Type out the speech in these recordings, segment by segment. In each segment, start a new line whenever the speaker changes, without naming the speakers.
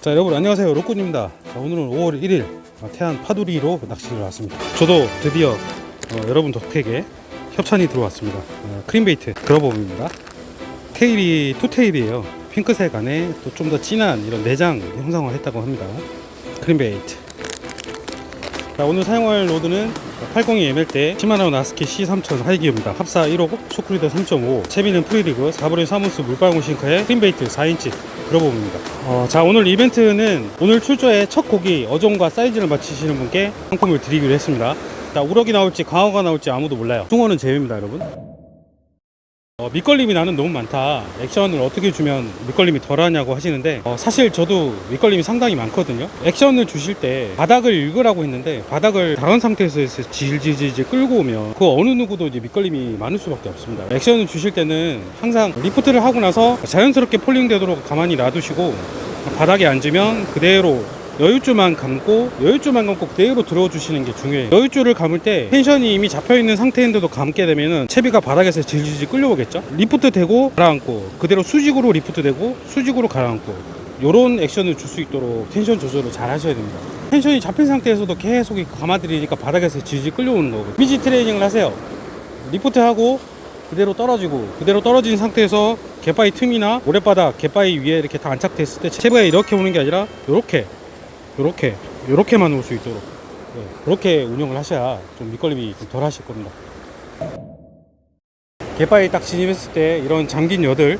자 여러분 안녕하세요. 로꾸입니다. 자, 오늘은 5월 1일 태안 파두리로 낚시를 왔습니다. 저도 드디어 어, 여러분 덕택에 협찬이 들어왔습니다. 어, 크림베이트 그러범입니다. 테일이 투테일이에요. 핑크색 안에 또 좀 더 진한 이런 내장 형상화 했다고 합니다. 크림베이트. 자, 오늘 사용할 로드는 802 ML대 시마노 나스키 C3000 하이기어입니다. 합사 1호고 쇼크리더 3.5 채비는 프리리그 4분의 3온스 물방울 싱크에 크림베이트 4인치 그러봅니다. 어, 자 오늘 이벤트는 오늘 출조의 첫 고기 어종과 사이즈를 맞히시는 분께 상품을 드리기로 했습니다. 자 우럭이 나올지 광어가 나올지 아무도 몰라요. 숭어는 제외입니다 여러분. 어, 밑걸림이 나는 너무 많다. 액션을 어떻게 주면 밑걸림이 덜하냐고 하시는데 어, 사실 저도 밑걸림이 상당히 많거든요. 액션을 주실 때 바닥을 읽으라고 했는데 바닥을 다른 상태에서 질질질질 끌고 오면 그 어느 누구도 이제 밑걸림이 많을 수밖에 없습니다. 액션을 주실 때는 항상 리프트를 하고 나서 자연스럽게 폴링되도록 가만히 놔두시고 바닥에 앉으면 그대로 여유줄만 감고 여유줄만 감고 그대로 들어주시는 게 중요해요. 여유줄을 감을 때 텐션이 이미 잡혀있는 상태인데도 감게 되면은 채비가 바닥에서 질질질 끌려오겠죠? 리프트 되고 가라앉고 그대로 수직으로 리프트 되고 수직으로 가라앉고 요런 액션을 줄 수 있도록 텐션 조절을 잘 하셔야 됩니다. 텐션이 잡힌 상태에서도 계속 감아드리니까 바닥에서 질질 끌려오는 거고 미지 트레이닝을 하세요. 리프트 하고 그대로 떨어지고 그대로 떨어진 상태에서 갯바위 틈이나 모래바닥 갯바위 위에 이렇게 다 안착됐을 때 채비가 이렇게 오는 게 아니라 이렇게 요렇게 요렇게만 올 수 있도록. 네, 그렇게 운영을 하셔야 좀 밑걸림이 좀 덜 하실 겁니다. 갯바위 딱 진입했을 때 이런 잠긴 여들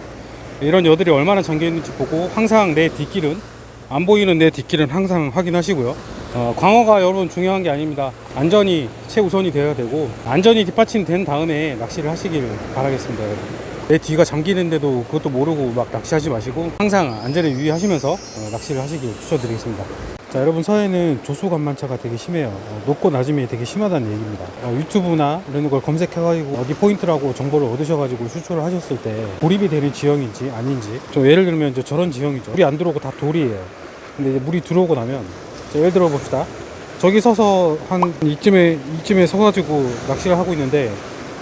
이런 여들이 얼마나 잠겨 있는지 보고 항상 내 뒷길은 안 보이는 내 뒷길은 항상 확인하시고요. 어, 광어가 여러분 중요한 게 아닙니다. 안전이 최우선이 되어야 되고 안전이 뒷받침된 다음에 낚시를 하시길 바라겠습니다 여러분. 내 뒤가 잠기는데도 그것도 모르고 막 낚시하지 마시고 항상 안전에 유의하시면서 어, 낚시를 하시길 추천드리겠습니다 자 여러분 서해는 조수 간만차가 되게 심해요. 어, 높고 낮음이 되게 심하다는 얘기입니다. 어, 유튜브나 이런 걸 검색해가지고 어디 포인트라고 정보를 얻으셔가지고 수출을 하셨을 때 고립이 되는 지형인지 아닌지 좀 예를 들면 이제 저런 지형이죠. 물이 안 들어오고 다 돌이에요. 근데 물이 들어오고 나면 자, 예를 들어 봅시다. 저기 서서 한 이쯤에 이쯤에 서가지고 낚시를 하고 있는데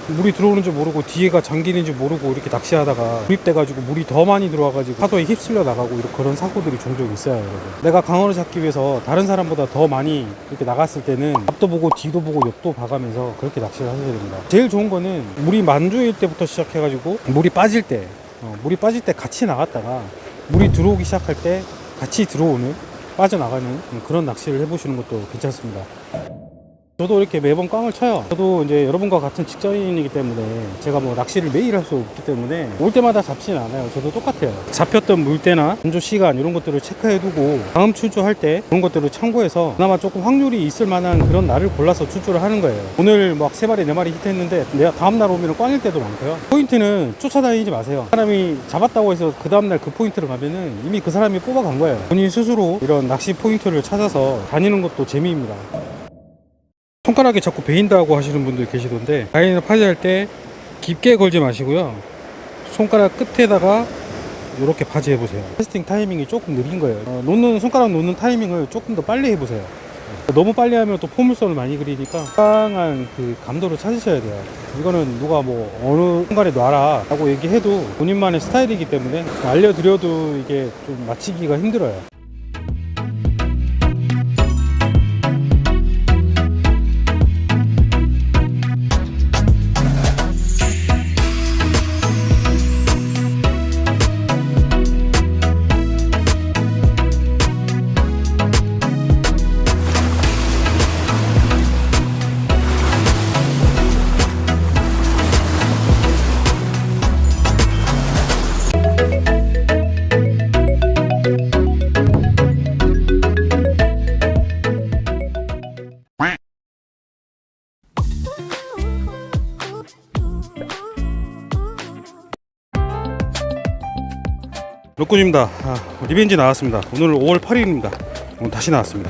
물이 들어오는 줄 모르고 뒤에가 잠기는 줄 모르고 이렇게 낚시하다가 구입돼가지고 물이 더 많이 들어와가지고 파도에 휩쓸려 나가고 이런 그런 사고들이 종종 있어요 여러분. 내가 강어를 잡기 위해서 다른 사람보다 더 많이 이렇게 나갔을 때는 앞도 보고 뒤도 보고 옆도 봐가면서 그렇게 낚시를 하셔야 됩니다. 제일 좋은 거는 물이 만조일 때부터 시작해가지고 물이 빠질 때 어, 물이 빠질 때 같이 나갔다가 물이 들어오기 시작할 때 같이 들어오는 빠져나가는 그런 낚시를 해보시는 것도 괜찮습니다 저도 이렇게 매번 꽝을 쳐요. 저도 이제 여러분과 같은 직장인이기 때문에 제가 뭐 낚시를 매일 할 수 없기 때문에 올 때마다 잡지는 않아요. 저도 똑같아요. 잡혔던 물때나 건조 시간 이런 것들을 체크해두고 다음 출조할 때 그런 것들을 참고해서 그나마 조금 확률이 있을 만한 그런 날을 골라서 출조를 하는 거예요. 오늘 막 세 마리 네 마리 히트했는데 내가 다음 날 오면 꽝일 때도 많고요. 포인트는 쫓아다니지 마세요. 사람이 잡았다고 해서 그 다음 날 그 포인트를 가면은 이미 그 사람이 뽑아간 거예요. 본인 스스로 이런 낚시 포인트를 찾아서 다니는 것도 재미입니다. 손가락에 자꾸 베인다고 하시는 분들 계시던데 라인을 파지할 때 깊게 걸지 마시고요. 손가락 끝에다가 이렇게 파지 해보세요. 테스팅 타이밍이 조금 느린 거예요. 어, 놓는 손가락 놓는 타이밍을 조금 더 빨리 해보세요. 너무 빨리 하면 또 포물선을 많이 그리니까 적당한 그 감도를 찾으셔야 돼요. 이거는 누가 뭐 어느 순간에 놔라 라고 얘기해도 본인만의 스타일이기 때문에 알려드려도 이게 좀 맞히기가 힘들어요 럭군입니다. 아, 리벤지 나왔습니다. 오늘 5월 8일입니다. 오늘 다시 나왔습니다.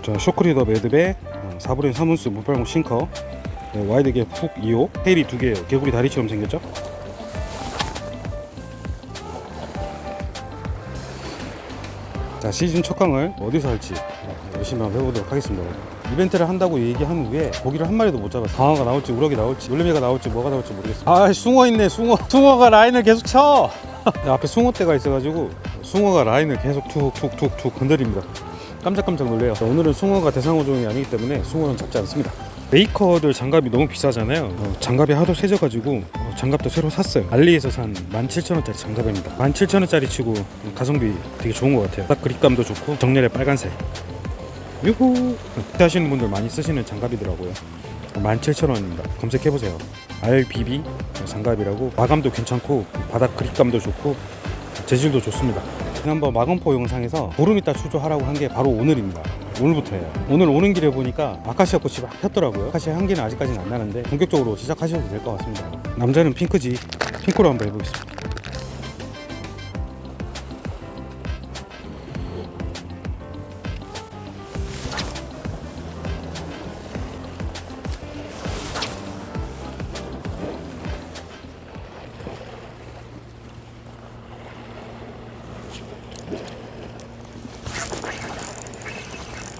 자, 쇼크리더 매듭에 4분의 3온스 물방울 싱커 네, 와이드게 훅 2호 테일이 두 개예요. 개구리 다리처럼 생겼죠? 자 시즌 첫 강을 어디서 할지 열심히 한번 해보도록 하겠습니다. 이벤트를 한다고 얘기한 후에 고기를 한 마리도 못 잡았어. 강화가 나올지 우럭이 나올지 물레미가 나올지 뭐가 나올지 모르겠어. 아 숭어 있네 숭어. 숭어가 라인을 계속 쳐. 앞에 숭어대가 있어가지고 숭어가 라인을 계속 툭툭툭툭 건드립니다. 깜짝깜짝 놀래요. 오늘은 숭어가 대상어종이 아니기 때문에 숭어는 잡지 않습니다. 메이커들 장갑이 너무 비싸잖아요. 어, 장갑이 하도 세져가지고 어, 장갑도 새로 샀어요. 알리에서 산 17,000원짜리 장갑입니다. 17,000원짜리 치고 가성비 되게 좋은 것 같아요. 딱 그립감도 좋고 정렬의 빨간색. 유후! 하시는 분들 많이 쓰시는 장갑이더라고요. 17,000원입니다. 검색해보세요. RBB 장갑이라고 마감도 괜찮고 바닥 그립감도 좋고 재질도 좋습니다. 지난번 마건포 영상에서 보름 있다 추조하라고 한 게 바로 오늘입니다. 오늘부터예요. 오늘 오는 길에 보니까 아카시아 꽃이 막 폈더라고요. 아카시아 향기는 아직까지는 안 나는데 본격적으로 시작하셔도 될 것 같습니다. 남자는 핑크지. 핑크로 한번 해보겠습니다.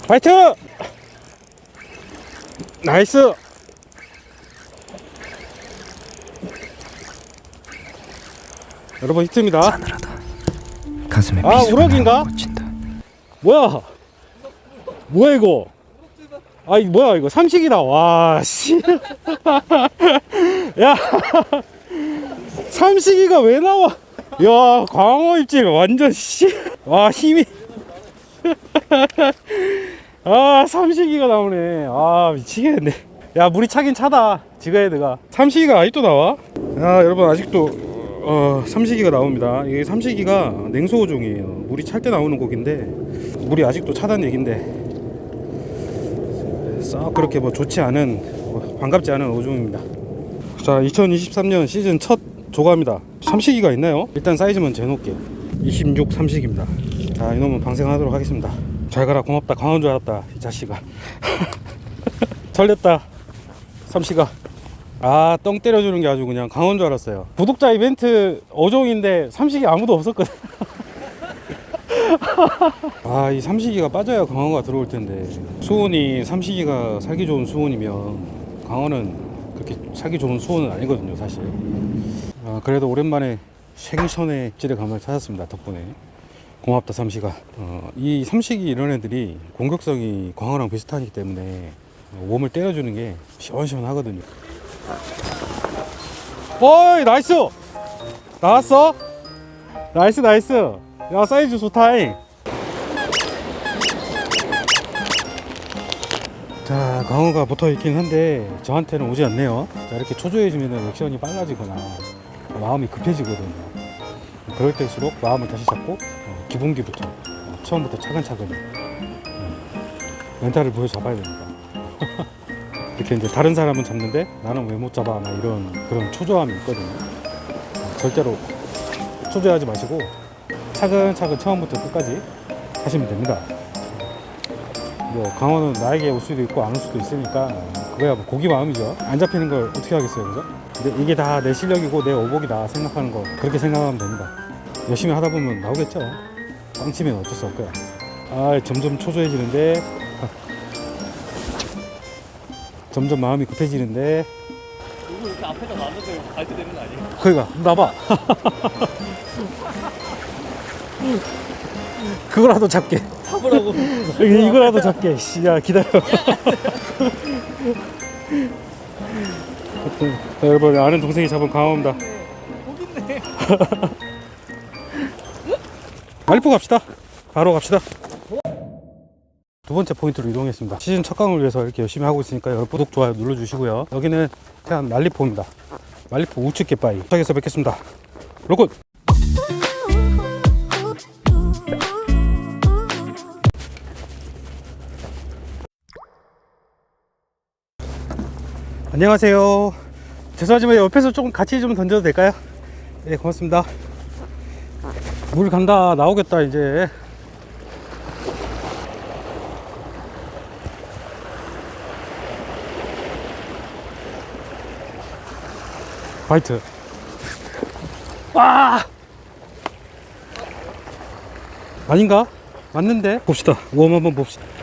파이트! 나이스! 여러분 히트입니다.
싸늘하다. 가슴에
아,
미소가
우럭인가?
묻힌다.
뭐야? 뭐야 이거? 아 이 뭐야 이거 삼식이다. 와 씨. 야 삼식이가 왜 나와? 야 광어 입질 완전 씨. 와 힘이. 아 삼식이가 나오네. 아 미치겠네. 야 물이 차긴 차다. 지가헤드가. 삼식이가 아직도 나와? 야 여러분 아직도 어, 삼식이가 나옵니다. 이게 삼식이가 냉소어종이에요. 물이 찰 때 나오는 고기인데 물이 아직도 차단 얘긴데 썩 그렇게 뭐 좋지 않은 뭐 반갑지 않은 어종입니다. 자, 2023년 시즌 첫 조과입니다. 삼식이가 있나요? 일단 사이즈만 재놓을게요. 26 삼식입니다. 자, 이놈은 방생하도록 하겠습니다. 잘 가라 고맙다 강한 줄 알았다 이 자식아. 설렜다 삼식아. 아, 똥 때려주는 게 아주 그냥 강한 줄 알았어요. 구독자 이벤트 어종인데 삼식이 아무도 없었거든. 아, 이 삼식이가 빠져야 강어가 들어올 텐데. 수온이 삼식이가 살기 좋은 수온이면 강어는 그렇게 살기 좋은 수온은 아니거든요, 사실. 아, 그래도 오랜만에 생선의 입질의 감을 찾았습니다, 덕분에. 고맙다, 삼식아. 어, 이 삼식이 이런 애들이 공격성이 광어랑 비슷하기 때문에 몸을 때려주는 게 시원시원하거든요. 어이 나이스! 나왔어? 나이스 나이스. 야 사이즈 좋다잉. 자 강어가 붙어 있긴 한데 저한테는 오지 않네요. 자 이렇게 초조해지면 액션이 빨라지거나 마음이 급해지거든요 그럴 때일수록 마음을 다시 잡고 어, 기본기부터 어, 처음부터 차근차근 음, 멘탈을 보여 잡아야 됩니다. 이렇게 이제 다른 사람은 잡는데 나는 왜 못 잡아? 나 이런 그런 초조함이 있거든요. 어, 절대로 초조해하지 마시고 차근차근 처음부터 끝까지 하시면 됩니다. 뭐 강원은 나에게 올 수도 있고 안 올 수도 있으니까 어, 그거야 뭐 고기 마음이죠. 안 잡히는 걸 어떻게 하겠어요 그죠 근데 이게 다 내 실력이고 내 오복이다 생각하는 거. 그렇게 생각하면 됩니다. 열심히 하다 보면 나오겠죠? 꽝치면 어쩔 수 없고요. 아 점점 초조해지는데. 점점 마음이 급해지는데.
이거 이렇게 앞에다 놨는데 발표 되는 거 아니에요?
그니까 나봐. 그거라도 잡게.
잡으라고.
이거라도 잡게. 씨, 야 기다려 여러분 아는 동생이 잡은 강어입니다
고긴데
말리포 갑시다. 바로 갑시다. 두 번째 포인트로 이동했습니다. 시즌 첫 강을 위해서 이렇게 열심히 하고 있으니까 여러분 구독 좋아요 눌러주시고요. 여기는 태안 말리포입니다. 말리포 우측 갯바위. 도착해서 뵙겠습니다. 로군 안녕하세요. 죄송하지만 옆에서 조금 같이 좀 던져도 될까요? 네 고맙습니다. 물 간다 나오겠다 이제. 화이트. 와! 아닌가? 맞는데? 봅시다. 웜 한번 봅시다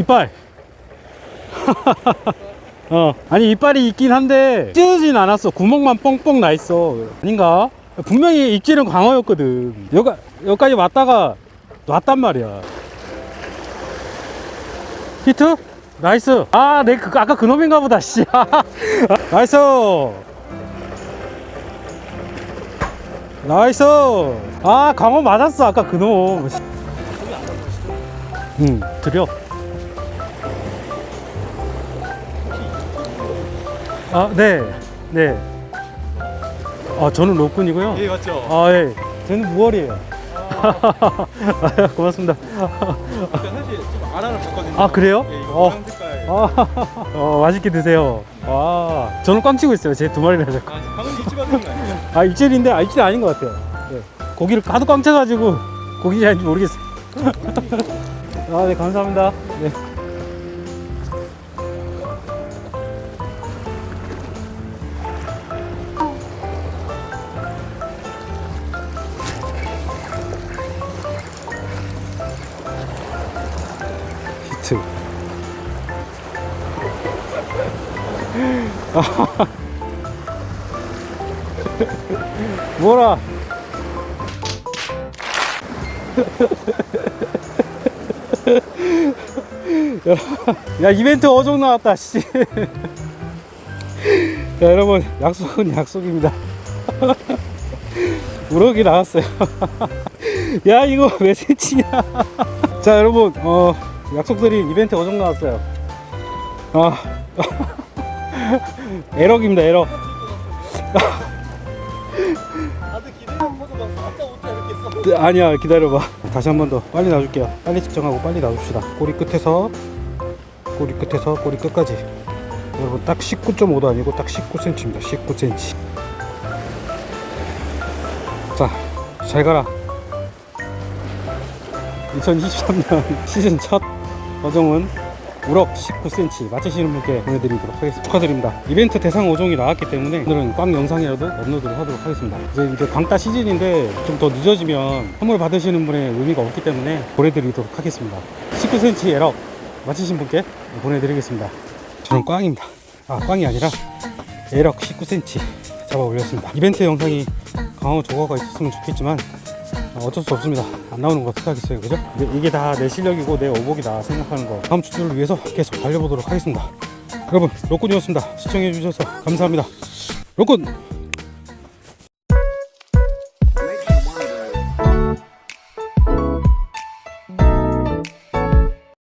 이빨. 어 아니 이빨이 있긴 한데 찢어지진 않았어. 구멍만 뻥뻥 나 있어. 아닌가? 분명히 입질은 광어였거든. 여기 여기까지 왔다가 놨단 말이야. 히트? 나이스. 아 내 그 아까 그놈인가 보다 씨. 나이스. 나이스. 아 광어 맞았어 아까 그놈. 응 드려 아, 네. 네. 아, 저는 로꾼이고요.
예 맞죠.
아, 예. 저는 무월이에요. 아, 고맙습니다.
사실 좀 아라를 봤거든요.
아, 그래요?
예, 이거
어.
색깔.
아, 어, 맛있게 드세요. 와, 저는 꽝 치고 있어요. 제 두 마리나 자꾸.
아 방금 입지 받은 거 아니에요?
아, 입질인데, 아, 입질 아닌 것 같아요. 예. 고기를 가득 꽝 쳐가지고 고기인지 아닌지 모르겠어요. 아, 네, 감사합니다. 네. 뭐라? 야 이벤트 어종 나왔다 씨. 자 여러분 약속은 약속입니다. 우럭이 나왔어요. 야 이거 몇 cm냐? 자 여러분 어 약속드린 이벤트 어종 나왔어요. 아 에럭입니다 에럭.
다들 기대는. 아까 이렇게.
네, 아니야 기다려봐. 다시 한 번 더. 빨리 놔줄게요. 빨리 측정하고 빨리 놔줍시다. 꼬리 끝에서 꼬리 끝에서 꼬리 끝까지. 여러분 딱 19.5도 아니고 딱 19cm입니다. 19cm 자잘 가라. 2023년 시즌 첫 어종은 우럭 19cm 맞추시는 분께 보내드리도록 하겠습니다. 축하드립니다. 이벤트 대상 어종이 나왔기 때문에 오늘은 꽝 영상이라도 업로드를 하도록 하겠습니다. 이제, 이제 광따 시즌인데 좀 더 늦어지면 선물 받으시는 분의 의미가 없기 때문에 보내드리도록 하겠습니다. 19cm 에럭 맞추신 분께 보내드리겠습니다. 저는 꽝입니다. 아 꽝이 아니라 에럭 19cm 잡아 올렸습니다. 이벤트 영상이 강호 조과가 있었으면 좋겠지만 어, 어쩔 수 없습니다. 안 나오는 거 어떡하겠어요, 그죠? 이게 다 내 실력이고 내 오복이다 생각하는 거 다음 주를 위해서 계속 달려보도록 하겠습니다. 여러분, 로꾼이었습니다. 시청해주셔서 감사합니다. 로꾼!